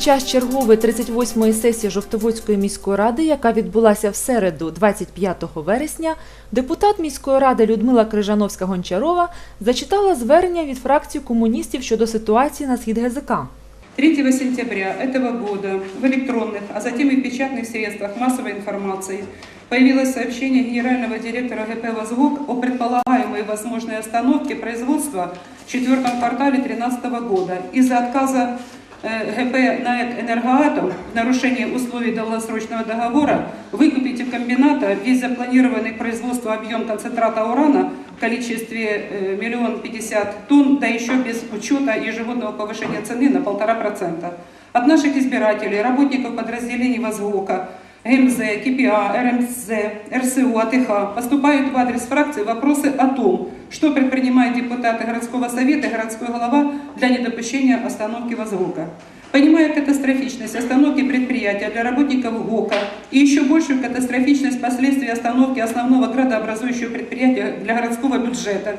Під час чергової 38-ї сесії Жовтоводської міської ради, яка відбулася в середу, 25 вересня, депутат міської ради Людмила Крижановська-Гончарова зачитала звернення від фракції комуністів щодо ситуації на схід ГЗК. 3 сентября этого года в электронных, а затем и в печатных средствах массовой информации появилось сообщение генерального директора ГП «Возгок» о предполагаемой возможной остановке производства в четвертом квартале 2013 года из-за отказа э, ГП «НАЭК Энергоатом» в нарушении условий долгосрочного договора выкупить у комбината весь запланированный к производству объем концентрата урана в количестве миллион пятьдесят тонн, да еще без учета ежегодного повышения цены на полтора процента. От наших избирателей, работников подразделений ВОЗГОКа, ГМЗ, КПА, РМЗ, РСУ, АТХ поступают в адрес фракции вопросы о том, что предпринимают депутаты городского совета и городской голова для недопущения остановки ВОЗГОКа. Понимая катастрофичность остановки предприятия для работников ГОКа и еще большую катастрофичность последствий остановки основного градообразующего предприятия для городского бюджета,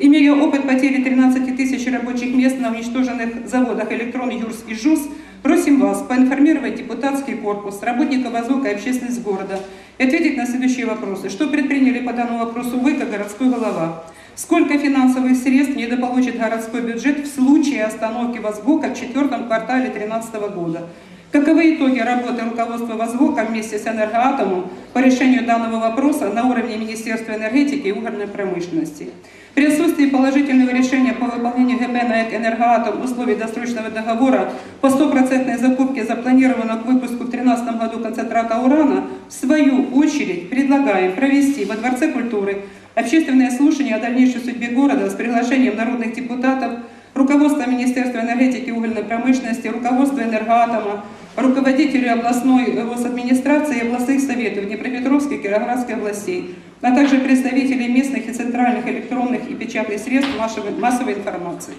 имея опыт потери 13 тысяч рабочих мест на уничтоженных заводах «Электрон», «Юрс» и «ЖУС», просим вас поинформировать депутатский корпус, работников ВОЗОКа и общественность города и ответить на следующие вопросы. Что предприняли по данному вопросу вы, как городской голова? Сколько финансовых средств недополучит городской бюджет в случае остановки ВОЗГОКа в четвертом квартале 2013 года? Каковы итоги работы руководства ВОЗГОКа вместе с Энергоатомом по решению данного вопроса на уровне Министерства энергетики и угольной промышленности? При отсутствии положительного решения по выполнению ГП «НАЭК Энергоатом» условий досрочного договора по стопроцентной закупке запланированного к выпуску в 2013 году концентрата урана, в свою очередь предлагаем провести во Дворце культуры общественное слушание о дальнейшей судьбе города с приглашением народных депутатов, руководства Министерства энергетики и угольной промышленности, руководства энергоатома, руководителей областной госадминистрации и областных советов Днепропетровской и Кировоградской областей, а также представителей местных и центральных электронных и печатных средств массовой информации.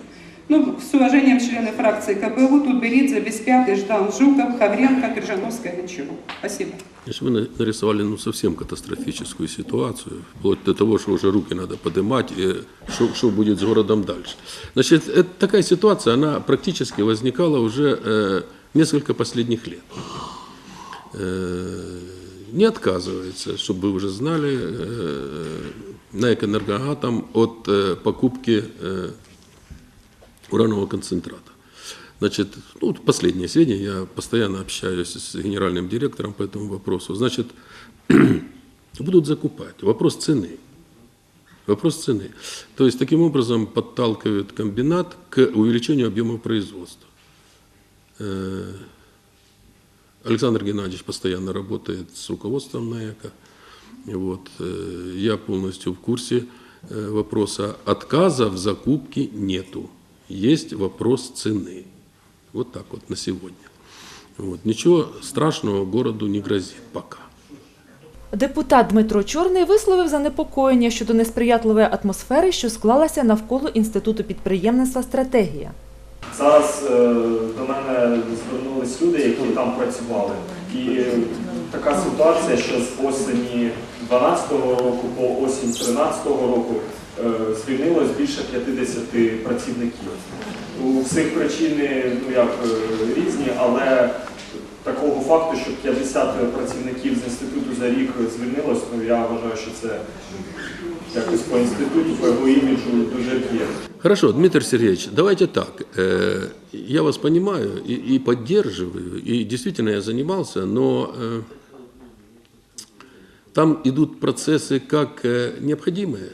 Ну, с уважением члены фракции КПУ, Тутберидзе, Беспятый, Ждан, Жуков, Хавренко, Крыжановская, Гончарова. Спасибо. Если вы нарисовали ну, совсем катастрофическую ситуацию, вплоть до того, что уже руки надо поднимать, и что, что будет с городом дальше. Значит, это, такая ситуация, она практически возникала уже э, несколько последних лет. Э, не отказывается, чтобы вы уже знали, э, на Экэнергоатом от э, покупки э, уранового концентрата. Значит, ну, последнее сведения, я постоянно общаюсь с генеральным директором по этому вопросу. Значит, будут закупать. Вопрос цены. Вопрос цены. То есть, таким образом подталкивает комбинат к увеличению объема производства. Э, Александр Геннадьевич постоянно работает с руководством НАЭКа. Вот. э, Я полностью в курсе э, вопроса. Отказа в закупке нету. Есть вопрос цены. Вот так вот на сегодня. Вот. Ничего страшного городу не грозит пока. Депутат Дмитро Чорний висловив занепокоєння щодо несприятливої атмосфери, що склалася навколо інституту підприємництва стратегія. Зараз е, до мене звернулись люди, які там працювали. І така ситуація, що з осені 2012 року по осінь 2013 року звільнилось більше 50 працівників. У всіх причини ну, як, е, різні, але такого факту, що 50 працівників з інституту за рік звільнилось, ну я вважаю, що це якось по інституту, по його іміджу дуже б'є. Хорошо, Дмитрий Сергеевич, давайте так. Э, Я вас понимаю и, и поддерживаю, и действительно я занимался, но э, там идут процессы как э, необходимые,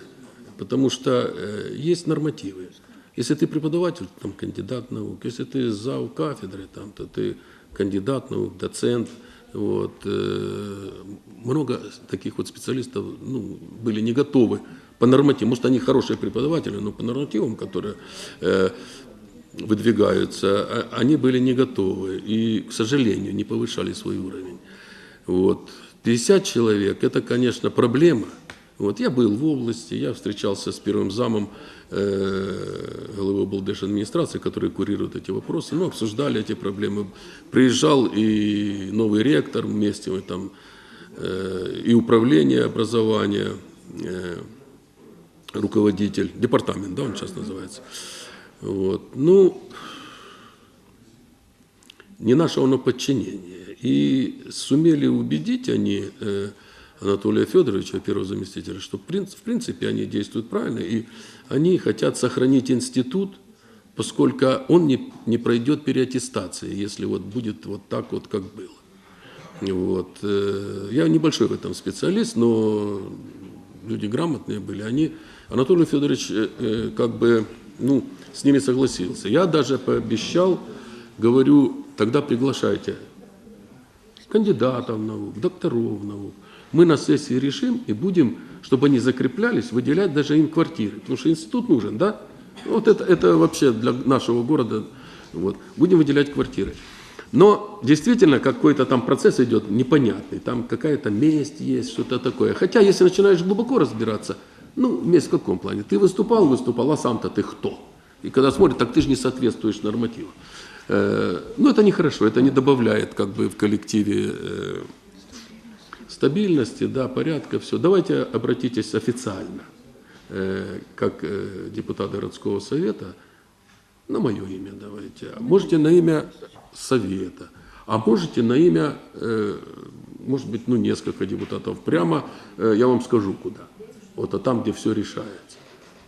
Потому что э, есть нормативы. Если ты преподаватель, там кандидат наук, если ты зал кафедры, там, то ты кандидат наук, доцент. Вот. э, Много таких вот специалистов ну, были не готовы по нормативам. Может, они хорошие преподаватели, но по нормативам, которые э, выдвигаются, а- они были не готовы и, к сожалению, не повышали свой уровень. Вот. 50 человек – это, конечно, проблема. Вот. Я был в области, я встречался с первым замом э, главы облдержадминистрации, который курирует эти вопросы, ну, обсуждали эти проблемы. Приезжал и новый ректор вместе, мы там, э, и управление образования, э, руководитель, департамент, да, он сейчас называется. Вот. Ну, не нашего, но подчинения. И сумели убедить они э, Анатолия Федоровича, первого заместителя, что в принц- в принципе они действуют правильно, и они хотят сохранить институт, поскольку он не, не пройдет переаттестации, если вот будет вот так вот, как было. Вот. э, Я небольшой в этом специалист, но люди грамотные были. Они, Анатолий Федорович э, э, как бы ну, с ними согласился. Я даже пообещал, говорю, тогда приглашайте кандидатов наук, докторов наук. Мы на сессии решим и будем, чтобы они закреплялись, выделять даже им квартиры. Потому что институт нужен, да? Вот это, это вообще для нашего города. Вот. Будем выделять квартиры. Но действительно какой-то там процесс идет непонятный. Там какая-то месть есть, что-то такое. Хотя, если начинаешь глубоко разбираться, ну, месть в каком плане? Ты выступал, выступал, а сам-то ты кто? И когда смотрят, так ты же не соответствуешь нормативу. Э, Ну, это нехорошо, это не добавляет как бы в коллективе э, стабильности, да, порядка, все. Давайте обратитесь официально, э, как э, депутат городского совета, на мое имя давайте. Можете на имя совета, а можете на имя, может быть, ну, несколько депутатов. Прямо я вам скажу куда. Вот а там, где все решается.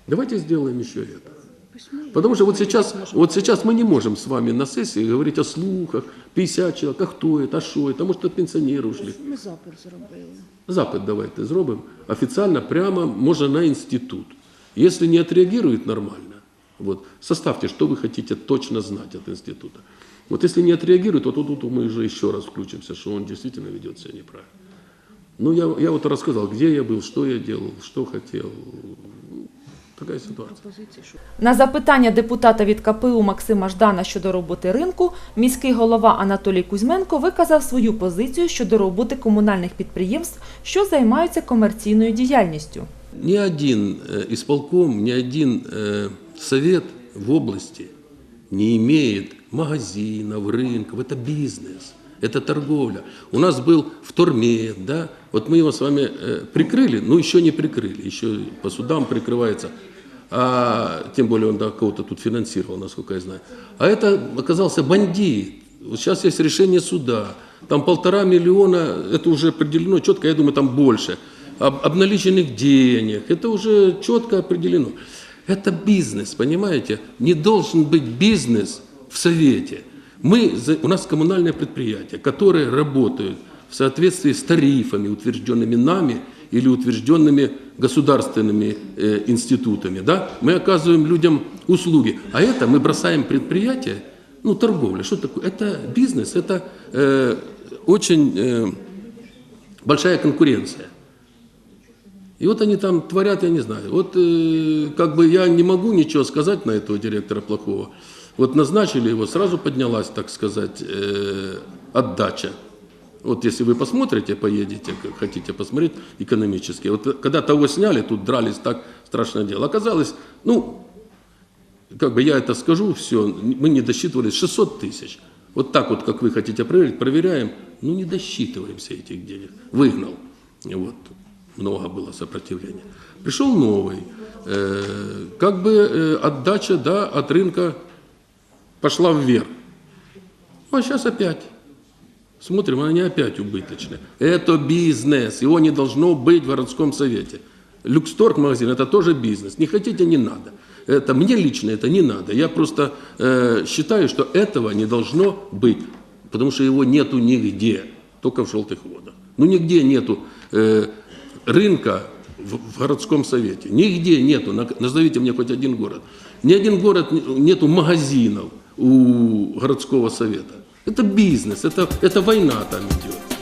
Давайте сделаем еще это. Потому что вот сейчас, вот сейчас мы не можем с вами на сессии говорить о слухах, 50 человек, а хто это, а що это, а може пенсіонери ушли. Ми запит зробили. Запит давайте зробимо офіційно, прямо, може, на інститут. Если не отреагирует нормально, вот, составьте, что вы хотите точно знать от института. Вот если не отреагирует, то тут мы уже еще раз включимся, что он действительно ведет себя неправильно. Ну, я, я вот рассказал, где я был, что я делал, что хотел. Такая ситуация. Пропозиції, що На запитання депутата від КПУ Максима Ждана щодо роботи ринку, міський голова Анатолій Кузьменко виказав свою позицію щодо роботи комунальних підприємств, що займаються комерційною діяльністю. Ни один э, исполком, ни один э, совет в области не имеет магазинов, рынков. Это бизнес, Это торговля. У нас был втормет, да, вот мы его с вами э, прикрыли, но еще не прикрыли, еще по судам прикрывается. А, тем более он да, кого-то тут финансировал, насколько я знаю. А это оказался бандит. Вот сейчас есть решение суда. Там полтора миллиона, это уже определено четко, я думаю, там больше. Об, обналиченных денег, это уже четко определено. Это бизнес, понимаете? Не должен быть бизнес в Совете. Мы, у нас коммунальное предприятие, которые работают в соответствии с тарифами, утвержденными нами или утвержденными государственными э, институтами. Да? Мы оказываем людям услуги. А это мы бросаем предприятие, ну, торговля. Что такое? Это бизнес, это э, очень э, большая конкуренция. И вот они там творят, я не знаю. Вот э, как бы я не могу ничего сказать на этого директора плохого. Вот назначили его, сразу поднялась, так сказать, э, отдача. Вот если вы посмотрите, поедете, как хотите посмотреть экономически. Вот когда того сняли, тут дрались так страшное дело. Оказалось, ну, как бы я это скажу, все, мы не досчитывались 600 тысяч. Вот так вот, как вы хотите проверить, проверяем, ну не досчитываемся этих денег. Выгнал. Вот много было сопротивления. Пришел новый. Э, как бы э, отдача да, от рынка пошла вверх. А сейчас опять. Смотрим, они опять убыточные. Это бизнес, его не должно быть в городском совете. Люксторг магазин это тоже бизнес. Не хотите, не надо. Это мне лично это не надо. Я просто э, считаю, что этого не должно быть, потому что его нету нигде, только в желтых водах. Ну нигде нету э, рынка в, в городском совете. Нигде нету. На- Назовите мне хоть один город. Ни один город не- нету магазинов у городского совета. Это бизнес, это, это война там идет.